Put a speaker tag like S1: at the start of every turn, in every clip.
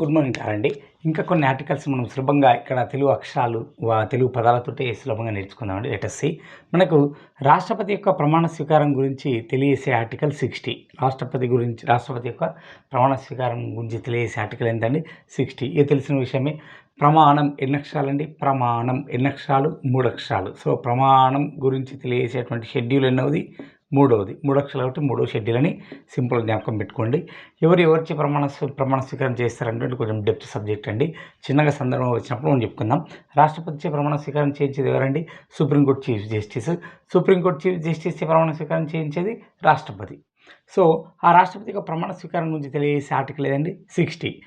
S1: Good morning అండి. ఇంకా కొన్ని ఆర్టికల్స్ మనం సులభంగా ఇక్కడ తెలుగు అక్షరాలు వా- తెలుగు పదాలతోటే సులభంగా నేర్చుకుందామండి. లెటర్సీ మనకు రాష్ట్రపతి యొక్క ప్రమాణ స్వీకారం గురించి తెలియజేసే ఆర్టికల్ సిక్స్టీ రాష్ట్రపతి గురించి రాష్ట్రపతి యొక్క ప్రమాణ స్వీకారం గురించి తెలియజేసే ఆర్టికల్ ఏంటండి? సిక్స్టీ ఇది తెలిసిన విషయమే. ప్రమాణం ఎన్ని అక్షరాలండి? ప్రమాణం ఎన్ని అక్షరాలు? మూడు అక్షరాలు. సో ప్రమాణం గురించి తెలియజేసేటువంటి షెడ్యూల్ ఎన్నోది? మూడవది మూడు అక్షరాలు కాబట్టి మూడో షెడ్యూల్ అని సింపుల్ జ్ఞాపకం పెట్టుకోండి. ఎవరు ఎవరిచే ప్రమాణ ప్రమాణ స్వీకారం చేస్తారంటే కొంచెం డెప్త్ సబ్జెక్ట్ అండి. చిన్నగా సందర్భం వచ్చినప్పుడు మనం చెప్పుకుందాం. రాష్ట్రపతిచే ప్రమాణ స్వీకారం చేయించేది ఎవరండి? Supreme court chief justice. Supreme court chief justice ప్రమాణ స్వీకారం చేయించేది రాష్ట్రపతి. సో ఆ రాష్ట్రపతి యొక్క ప్రమాణ స్వీకారం గురించి తెలియజేసే ఆర్టికల్ ఏదండి? సిక్స్టీ.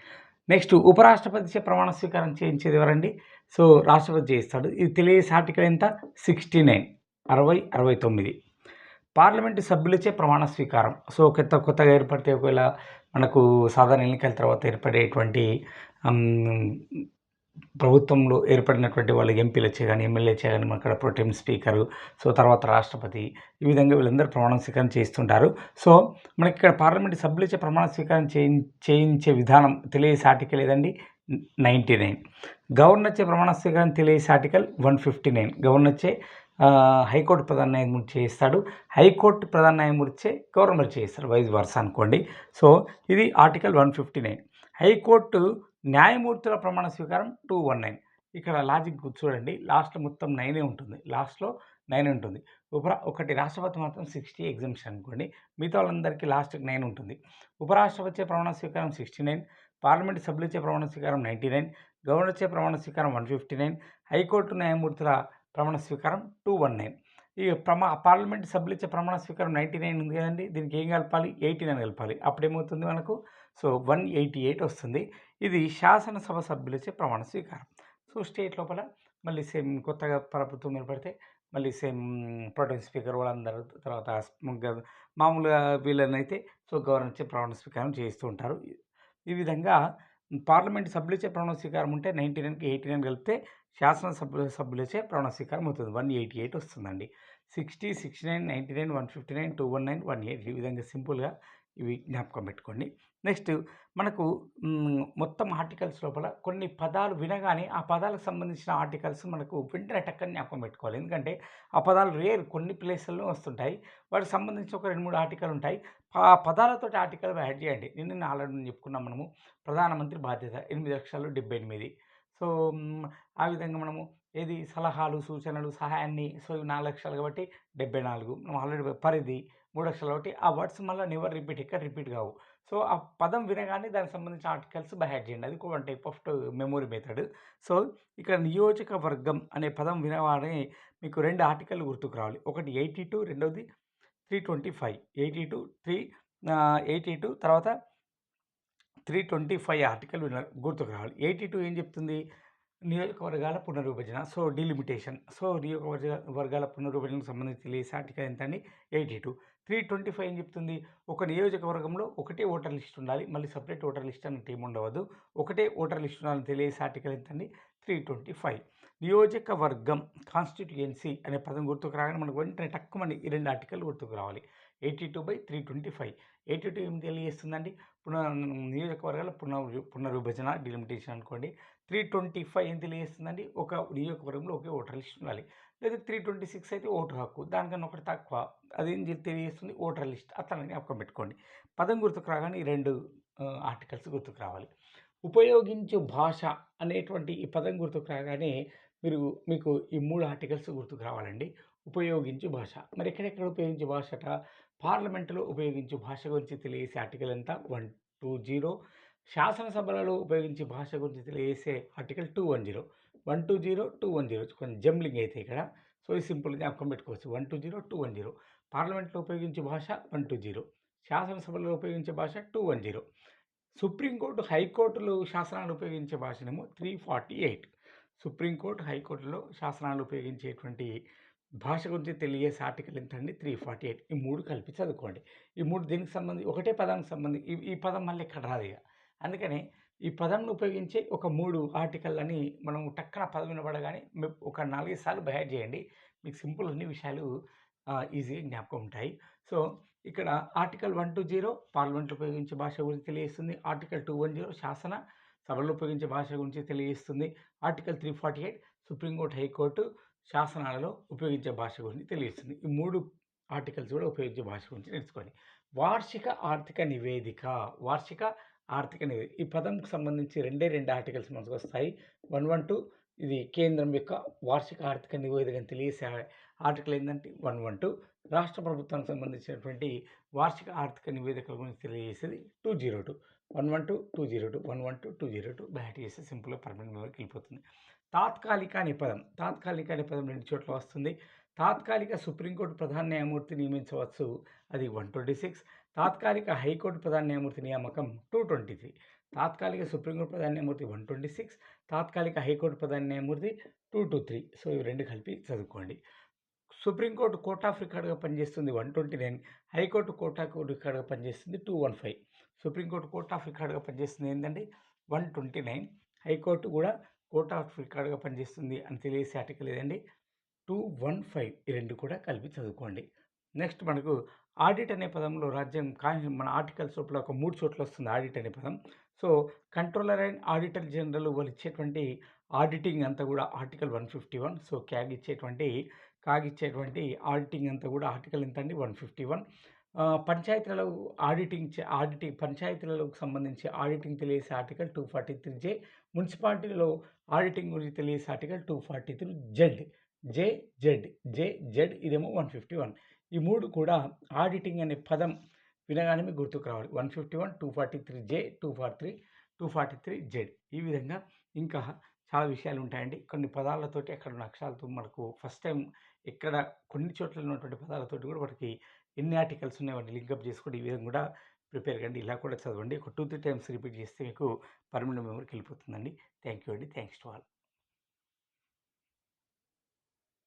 S1: నెక్స్ట్ ఉపరాష్ట్రపతిచే ప్రమాణ స్వీకారం చేయించేది ఎవరండి? సో రాష్ట్రపతి చేయిస్తాడు. ఇది తెలియజేసే ఆర్టికల్ ఎంత? Sixty nine. అరవై అరవై తొమ్మిది. పార్లమెంటు సభ్యులచే ప్రమాణ స్వీకారం. సో కొత్త కొత్తగా ఏర్పడితే ఒకవేళ మనకు సాధారణ ఎన్నికల తర్వాత ఏర్పడేటువంటి ప్రభుత్వంలో ఏర్పడినటువంటి వాళ్ళ ఎంపీలచే కానీ ఎమ్మెల్యేచే కానీ మన అక్కడ ప్రొటెం స్పీకరు సో తర్వాత రాష్ట్రపతి ఈ విధంగా వీళ్ళందరూ ప్రమాణ స్వీకారం చేస్తుంటారు. సో మనకి ఇక్కడ పార్లమెంటు సభ్యులచే ప్రమాణ స్వీకారం చేయించే విధానం తెలియసాటికి ఆర్టికల్ నైంటీ నైన్. గవర్నర్చే ప్రమాణ స్వీకారం తెలియజేసే ఆర్టికల్ వన్ ఫిఫ్టీ నైన్. గవర్నర్చే హైకోర్టు ప్రధాన న్యాయమూర్తి చేయిస్తాడు. హైకోర్టు ప్రధాన న్యాయమూర్తి గవర్నర్ చేయిస్తాడు వైస్ వర్స అనుకోండి. సో ఇది article one fifty nine. High court న్యాయమూర్తుల ప్రమాణ స్వీకారం టూ వన్ నైన్. ఇక్కడ లాజిక్ చూడండి. లాస్ట్లో మొత్తం నైనే ఉంటుంది. లాస్ట్లో నైన్ ఉంటుంది. ఉపరా ఒకటి రాష్ట్రపతి మాత్రం సిక్స్టీ ఎగ్జామ్షన్ అనుకోండి. మిగతా వాళ్ళందరికీ లాస్ట్కి నైన్ ఉంటుంది. ఉపరాష్ట్రపతి ప్రమాణ స్వీకారం సిక్స్టీ నైన్. పార్లమెంట్ సభ్యులచే ప్రమాణ స్వీకారం నైంటీ నైన్ గవర్నర్చే ప్రమాణ స్వీకారం వన్ ఫిఫ్టీ నైన్ హైకోర్టు న్యాయమూర్తుల ప్రమాణ స్వీకారం టూ వన్ నైన్. ఈ ప్రమా పార్లమెంట్ సభ్యులచే ప్రమాణ స్వీకారం నైంటీ నైన్ ఉంది కదండి దీనికి ఏం కలపాలి? ఎయిటీ నైన్ కలపాలి. అప్పుడేమవుతుంది మనకు? సో వన్ ఎయిటీ ఎయిట్ వస్తుంది. ఇది శాసనసభ సభ్యులచే ప్రమాణ స్వీకారం. సో స్టేట్ లోపల మళ్ళీ సేమ్ కొత్తగా ప్రభుత్వం ఏర్పడితే మళ్ళీ సేమ్ ప్రొటెం స్పీకర్ వాళ్ళందరూ తర్వాత మామూలుగా వీళ్ళనైతే సో గవర్నర్చే ప్రమాణ స్వీకారం చేస్తూ ఉంటారు. ఈ విధంగా పార్లమెంట్ సభ్యులచే ప్రమాణ స్వీకారం ఉంటే నైంటీ నైన్కి ఎయిటీ నైన్ కలిపితే శాసనసభ్యుల సభ్యులచే ప్రమాణ స్వీకారం అవుతుంది. వన్ ఎయిటీ ఎయిట్ వస్తుందండి. Sixty sixty nine ninety nine one fifty nine two one nine one eight ఈ విధంగా సింపుల్గా ఇవి జ్ఞాపకం పెట్టుకోండి. నెక్స్ట్ మనకు మొత్తం ఆర్టికల్స్ లోపల కొన్ని పదాలు వినగానే ఆ పదాలకు సంబంధించిన ఆర్టికల్స్ మనకు వెంటనే టక్కని జ్ఞాపకం పెట్టుకోవాలి. ఎందుకంటే ఆ పదాలు రేర్ కొన్ని ప్లేసుల్లో వస్తుంటాయి. వాటికి సంబంధించి ఒక రెండు మూడు ఆర్టికల్ ఉంటాయి. ఆ పదాలతో ఆర్టికల్ యాడ్ చేయండి. నిన్న ఆల్రెడీ చెప్పుకున్నాం మనము ప్రధానమంత్రి బాధ్యత ఎనిమిది లక్షలు డెబ్బై ఎనిమిది. సో ఆ విధంగా మనము ఏది? సలహాలు సూచనలు సహాయాన్ని సో నాలుగు లక్షలు కాబట్టి డెబ్బై నాలుగు. ఆల్రెడీ పరిధి మూడు లక్షలు కాబట్టి ఆ వర్డ్స్ మళ్ళీ నెవర్ రిపీట్ ఇక్కడ రిపీట్ కావు. సో ఆ పదం వినగానే దానికి సంబంధించిన ఆర్టికల్స్ బయట చేయండి. అది కూడా type of memory method so ఇక్కడ నియోజకవర్గం అనే పదం వినగానే మీకు రెండు ఆర్టికల్ గుర్తుకు రావాలి. ఒకటి ఎయిటీ టూ రెండవది three twenty five eighty two three eighty two తర్వాత త్రీ ట్వంటీ ఫైవ్ ఆర్టికల్ విన గుర్తుకు రావాలి. ఎయిటీ టూ ఏం చెప్తుంది? నియోజకవర్గాల పునర్విభజన సో డిలిమిటేషన్. సో నియోజకవర్గ వర్గాల పునర్విభజనకు సంబంధించి తెలియసే ఎంత అండి eighty two. Three twenty five అని చెప్తుంది? ఒక నియోజకవర్గంలో ఒకటే ఓటర్ లిస్ట్ ఉండాలి. మళ్ళీ సపరేట్ ఓటర్ లిస్ట్ అని ఏమి ఉండవద్దు. ఒకటే ఓటర్ లిస్ట్ ఉండాలని తెలియసే ఆర్టికల్ ఎంతండి? Three twenty five. నియోజకవర్గం కాన్స్టిట్యుయెన్సీ అనే పదం గుర్తుకు రాగానే మనకు వెంటనే తక్కువ ఈ రెండు ఆర్టికల్ గుర్తుకు రావాలి. Eighty two by three twenty five. Eighty two ఏం తెలియజేస్తుందండి? పునర్ నియోజకవర్గాల పునర్ పునర్విభజన డిలిమిటేషన్ అనుకోండి. త్రీ ట్వంటీ ఫైవ్ ఏం తెలియజేస్తుందండి? ఒక నియోజకవర్గంలో ఒకే ఓటర్ లిస్ట్ ఉండాలి. లేదా త్రీ ట్వంటీ సిక్స్ అయితే ఓటర్ హక్కు దానికన్నా ఒకటి తక్కువ. అదేం ఏం తెలియజేస్తుంది? Voter list. అట్లా జ్ఞాపకం పెట్టుకోండి. పదం గుర్తుకు రాగానే ఈ రెండు ఆర్టికల్స్ గుర్తుకు రావాలి. ఉపయోగించు భాష అనేటువంటి ఈ పదం గుర్తుకు రాగానే మీరు మీకు ఈ మూడు ఆర్టికల్స్ గుర్తుకు రావాలండి. ఉపయోగించు భాష. మరి ఎక్కడెక్కడ ఉపయోగించే భాషట? పార్లమెంటులో ఉపయోగించే భాష గురించి తెలియజేసే ఆర్టికల్ ఎంత? One two zero. శాసనసభలలో ఉపయోగించే భాష గురించి తెలియజేసే article two one zero. One two zero two one zero. కొంచెం జంబ్లింగ్ అయితే ఇక్కడ. సో ఇది సింపుల్ జ్ఞాపకం పెట్టుకోవచ్చు. One two zero two one zero. పార్లమెంట్లో ఉపయోగించే భాష వన్ టూ జీరో. శాసనసభలో ఉపయోగించే భాష టూ వన్ జీరో. సుప్రీంకోర్టు హైకోర్టులో శాసనాలు ఉపయోగించే భాషనేమో three forty eight. Supreme court హైకోర్టులో శాసనాలు ఉపయోగించేటువంటి భాష గురించి తెలియజేసే ఆర్టికల్ ఎంత అండి? Three forty eight. ఈ మూడు కలిపి చదువుకోండి. ఈ మూడు దీనికి సంబంధించి ఒకటే పదానికి సంబంధించి ఈ ఈ పదం మళ్ళీ ఇక్కడ రాదు ఇక. అందుకని ఈ పదంను ఉపయోగించే ఒక మూడు ఆర్టికల్ అని మనం టక్కన పదం వినబడగానే ఒక నాలుగైదు సార్లు బయట చేయండి. మీకు సింపుల్ అన్ని విషయాలు ఈజీగా జ్ఞాపకం ఉంటాయి. సో ఇక్కడ article one two zero parliament ఉపయోగించే భాష గురించి తెలియజేస్తుంది. ఆర్టికల్ టూ వన్ జీరో శాసన సభలు ఉపయోగించే భాష గురించి తెలియజేస్తుంది. Article three forty eight supreme court high court శాసనాలలో ఉపయోగించే భాష గురించి తెలియజేస్తుంది ఈ మూడు ఆర్టికల్స్ కూడా ఉపయోగించే భాష గురించి నేర్చుకోండి. వార్షిక ఆర్థిక నివేదిక వార్షిక ఆర్థిక నివేదిక ఈ పదంకు సంబంధించి రెండే రెండు ఆర్టికల్స్ మనకు వస్తాయి. వన్ వన్ టూ ఇది కేంద్రం యొక్క వార్షిక ఆర్థిక నివేదికను తెలియజేసే ఆర్టికల్ ఏంటంటే వన్ వన్ టూ. రాష్ట్ర ప్రభుత్వానికి సంబంధించినటువంటి వార్షిక ఆర్థిక నివేదికల గురించి తెలియజేసేది two zero two. One one two two zero two one one two two zero two. Bat చేస్తే సింపుల్గా పర్మనెంట్ మెమరీకి వెళ్ళిపోతుంది. తాత్కాలిక అనే పదం తాత్కాలిక అనే పదం రెండు చోట్ల వస్తుంది. తాత్కాలిక సుప్రీంకోర్టు ప్రధాన న్యాయమూర్తి నియమించవచ్చు అది వన్ ట్వంటీ సిక్స్. తాత్కాలిక హైకోర్టు ప్రధాన న్యాయమూర్తి నియామకం టూ ట్వంటీ త్రీ. తాత్కాలిక సుప్రీంకోర్టు ప్రధాన న్యాయమూర్తి వన్ ట్వంటీ సిక్స్. తాత్కాలిక హైకోర్టు ప్రధాన న్యాయమూర్తి టూ టూ త్రీ. సో ఇవి రెండు కలిపి చదువుకోండి. సుప్రీంకోర్టు కోర్ట్ ఆఫ్ రికార్డుగా పనిచేస్తుంది one twenty nine. High court court of రికార్డుగా పనిచేస్తుంది two one five. Supreme court court of రికార్డుగా పనిచేస్తుంది ఏంటంటే one twenty nine. High court కూడా కోర్ట్ ఆఫ్ రికార్డుగా పనిచేస్తుంది అని తెలియసే ఆర్టికల్ ఏదండి? టూ వన్ ఫైవ్ ఈ రెండు కూడా కలిపి చదువుకోండి. నెక్స్ట్ మనకు ఆడిట్ అనే పదంలో రాజ్యం కానీ మన ఆర్టికల్స్ లోపల ఒక మూడు చోట్ల వస్తుంది ఆడిట్ అనే పదం. So controller and auditor general వాళ్ళు ఇచ్చేటువంటి ఆడిటింగ్ అంతా కూడా article one fifty one. So CAG ఇచ్చేటువంటి కాగ్ ఇచ్చేటువంటి ఆడిటింగ్ అంతా కూడా ఆర్టికల్ ఎంత అండి? One fifty one. పంచాయతీలలో ఆడిటింగ్ చే ఆడిటింగ్ పంచాయతీలకు సంబంధించి auditing తెలియసే article two forty three J మున్సిపాలిటీలో ఆడిటింగ్ గురించి తెలియసే article two forty three Z J Z J Z ఇదేమో వన్ ఫిఫ్టీ వన్. ఈ మూడు కూడా ఆడిటింగ్ అనే పదం వినగానే మీకు గుర్తుకు రావాలి. One fifty one two forty three J two forty three two forty three Z. ఈ విధంగా ఇంకా చాలా విషయాలు ఉంటాయండి. కొన్ని పదాలతోటి అక్కడ ఉన్న అక్షరాలతో మనకు ఫస్ట్ టైం ఇక్కడ కొన్ని చోట్ల ఉన్నటువంటి పదాలతోటి కూడా వాటికి ఎన్ని ఆర్టికల్స్ ఉన్నాయి వాటిని లింకప్ చేసుకోండి. ఈ విధంగా కూడా ప్రిపేర్ కండి. ఇలా కూడా చదవండి. ఒక టూ త్రీ టైమ్స్ రిపీట్ చేస్తే మీకు పర్మనెంట్ మెమరీకి వెళ్ళిపోతుందండి. థ్యాంక్ యూ అండి. Thanks to all.